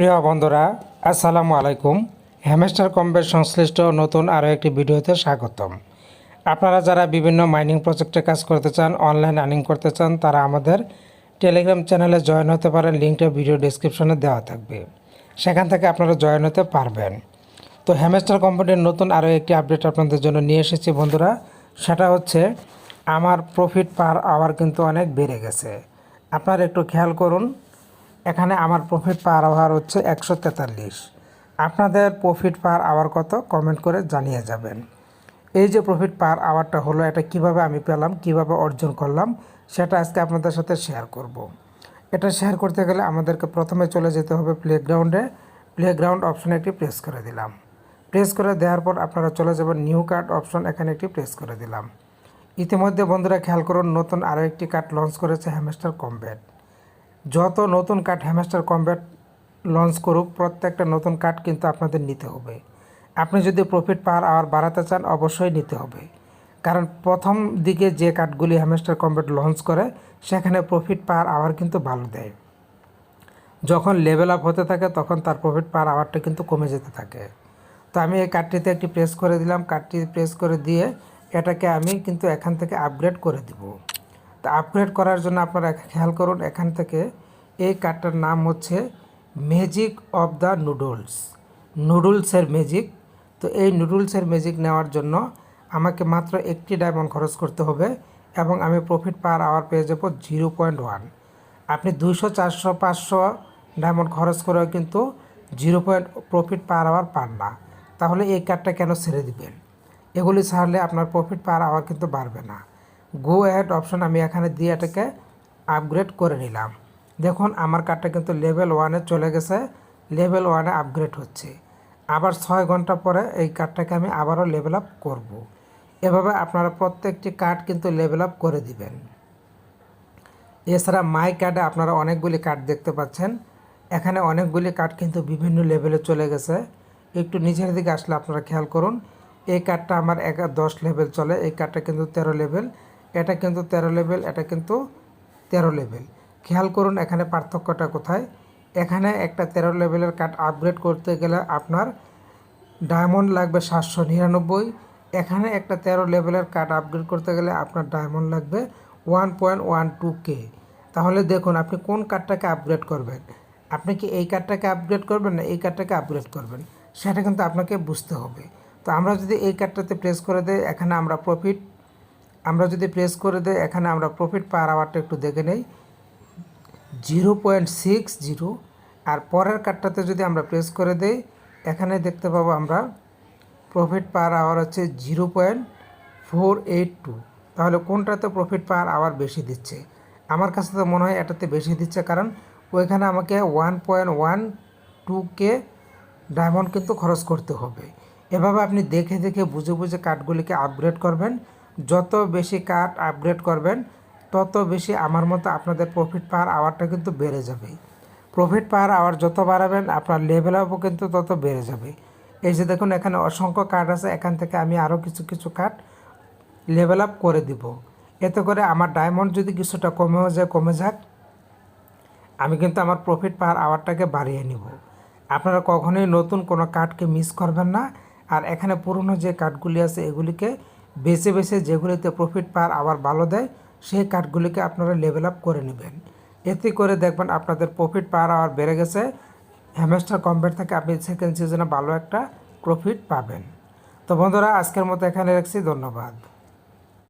প্রিয় বন্ধুরা, আসসালামু আলাইকুম। হ্যামেস্টার কম্বের সংশ্লিষ্ট নতুন আরও একটি ভিডিওতে স্বাগতম। আপনারা যারা বিভিন্ন মাইনিং প্রজেক্টে কাজ করতে চান, অনলাইন আর্নিং করতে চান, তারা আমাদের টেলিগ্রাম চ্যানেলে জয়েন হতে পারেন, লিঙ্কটা ভিডিও ডিসক্রিপশনে দেওয়া থাকবে। সেখান থেকে আপনারা জয়েন হতে পারবেন। তো হ্যামেস্টার কোম্পানির নতুন আরও একটি আপডেট আপনাদের জন্য নিয়ে এসেছি বন্ধুরা। সেটা হচ্ছে, আমার প্রফিট পার আওয়ার কিন্তু অনেক বেড়ে গেছে। আপনারা একটু খেয়াল করুন এখানে আমার প্রফিট পার আওয়ার হচ্ছে একশো তেতাল্লিশ। আপনাদের প্রফিট পার আওয়ার কত? কমেন্ট করে জানিয়ে যাবেন। এই যে প্রফিট পার আওয়ারটা হলো, এটা কীভাবে আমি পেলাম, কীভাবে অর্জন করলাম, সেটা আজকে আপনাদের সাথে শেয়ার করব। এটা শেয়ার করতে গেলে আমাদেরকে প্রথমে চলে যেতে হবে প্লেগ্রাউন্ডে প্লেগ্রাউন্ড অপশনে একটি প্রেস করে দিলাম। প্রেস করে দেওয়ার পর আপনারা চলে যাবেন নিউ কার্ড অপশন এখানে একটি প্রেস করে দিলাম। ইতিমধ্যে বন্ধুরা খেয়াল করুন, নতুন আরও একটি কার্ড লঞ্চ করেছে হ্যামেস্টার কমব্যাট যত নতুন কাঠ হ্যামেস্টার কমব্যাট লঞ্চ করুক, প্রত্যেকটা নতুন কাঠ কিন্তু আপনাদের নিতে হবে। আপনি যদি প্রফিট পার আওয়ার বাড়াতে চান, অবশ্যই নিতে হবে। কারণ প্রথম দিকে যে কাঠগুলি হ্যামেস্টার কমব্যাট লঞ্চ করে, সেখানে প্রফিট পার আওয়ার কিন্তু ভালো দেয়। যখন লেভেল আপ হতে থাকে, তখন তার প্রফিট পার আওয়ারটা কিন্তু কমে যেতে থাকে। তো আমি এই কাঠটিতে একটি প্রেস করে দিলাম। কাঠটি প্রেস করে দিয়ে এটাকে আমি কিন্তু এখান থেকে আপগ্রেড করে দিব। তো আপগ্রেড করার জন্য আপনারা খেয়াল করুন, এখান থেকে এই কার্ডটার নাম হচ্ছে ম্যাজিক অফ দ্য নুডলস নুডলসের ম্যাজিক তো এই নুডলসের ম্যাজিক নেওয়ার জন্য আমাকে মাত্র একটি ডায়মন্ড খরচ করতে হবে এবং আমি প্রফিট পার আওয়ার পেয়ে যাব জিরো পয়েন্ট ওয়ান আপনি দুইশো, চারশো, পাঁচশো ডায়মন্ড খরচ করেও কিন্তু zero point profit per hour পান না। তাহলে এই কার্ডটা কেন ছেড়ে দিবেন? এগুলি ছাড়লে আপনার প্রফিট পার আওয়ার কিন্তু বাড়বে না। গো অ্যাড অপশন আমি এখানে দিয়ে এটাকে আপগ্রেড করে নিলাম। দেখুন, আমার কার্ডটা কিন্তু লেভেল ওয়ানে চলে গেছে। লেভেল ওয়ানে আপগ্রেড হচ্ছে। আবার ছয় ঘণ্টা পরে এই কার্ডটাকে আমি আবারও লেভেল আপ করব। এভাবে আপনারা প্রত্যেকটি কার্ড কিন্তু লেভেল আপ করে দিবেন। এছাড়া মাই কার্ডে আপনারা অনেকগুলি কার্ড দেখতে পাচ্ছেন। এখানে অনেকগুলি কার্ড কিন্তু বিভিন্ন লেভেলে চলে গেছে। একটু নিচের দিকে আসলে আপনারা খেয়াল করুন। এই কার্ডটা আমার এক দশ লেভেল চলে, এই কার্ডটা কিন্তু তেরো লেভেল এটা কিন্তু তেরো লেভেল এটা কিন্তু তেরো লেভেল খেয়াল করুন এখানে পার্থক্যটা কোথায়। এখানে একটা তেরো লেভেলের কার্ড আপগ্রেড করতে গেলে আপনার ডায়মন্ড লাগবে সাতশো নিরানব্বই। এখানে একটা তেরো লেভেলের কার্ড আপগ্রেড করতে গেলে আপনার ডায়মন্ড লাগবে one point one two K তাহলে দেখুন আপনি কোন কার্ডটাকে আপগ্রেড করবেন? আপনি কি এই কার্ডটাকে আপগ্রেড করবেন না এই কার্ডটাকে আপগ্রেড করবেন? সেটা কিন্তু আপনাকে বুঝতে হবে। তো আমরা যদি এই কার্ডটাতে প্রেস করে দেয় এখানে আমরা প্রফিট আমরা যদি প্রেস করে দেই, এখানে আমরা প্রফিট পার আওয়ারটা একটু দেখে নেই। জিরো পয়েন্ট সিক্স জিরো আর পরের কার্ডটাতে যদি আমরা প্রেস করে দেই, এখানে দেখতে পাবো আমরা প্রফিট পার আওয়ার হচ্ছে zero point four eight two তাহলে কোনটাতে প্রফিট পার আওয়ার বেশি দিচ্ছে? আমার কাছে তো মনে হয় এটাতে বেশি দিচ্ছে, কারণ ওইখানে আমাকে one point one two K diamond কিন্তু খরচ করতে হবে। এভাবে আপনি দেখে দেখে, বুঝে বুঝে কার্ডগুলিকে আপগ্রেড করবেন। যত বেশি কার্ড আপগ্রেড করবেন, তত বেশি আমার মতো আপনাদের প্রফিট পাওয়ার আওয়ারটা কিন্তু বেড়ে যাবে। প্রফিট পাওয়ার আওয়ার যত বাড়াবেন, আপনার লেভেল আপও কিন্তু তত বেড়ে যাবে। এই যে দেখুন, এখানে অসংখ্য কার্ড আছে, এখান থেকে আমি আরও কিছু কিছু কার্ড লেভেল আপ করে দিব। এতে করে আমার ডায়মন্ড যদি কিছুটা কমেও যায়, কমে যাক, আমি কিন্তু আমার প্রফিট পাওয়ার আওয়ারটাকে বাড়িয়ে নিব। আপনারা কখনোই নতুন কোনো কার্ডকে মিস করবেন না। আর এখানে পুরনো যে কার্ডগুলি আছে, এগুলিকে বেছে বেছে যেগুলিতে প্রফিট পার আবার ভালো দেয়, সেই কার্ডগুলিকে আপনারা লেভেল আপ করে নেবেন। এতে করে দেখবেন আপনাদের প্রফিট পার আবার বেড়ে গেছে। হ্যামেস্টার কম্পেয়ার থেকে আপনি সেকেন্ড সিজনে ভালো একটা প্রফিট পাবেন। তো বন্ধুরা, আজকের মতো এখানে রাখছি। ধন্যবাদ।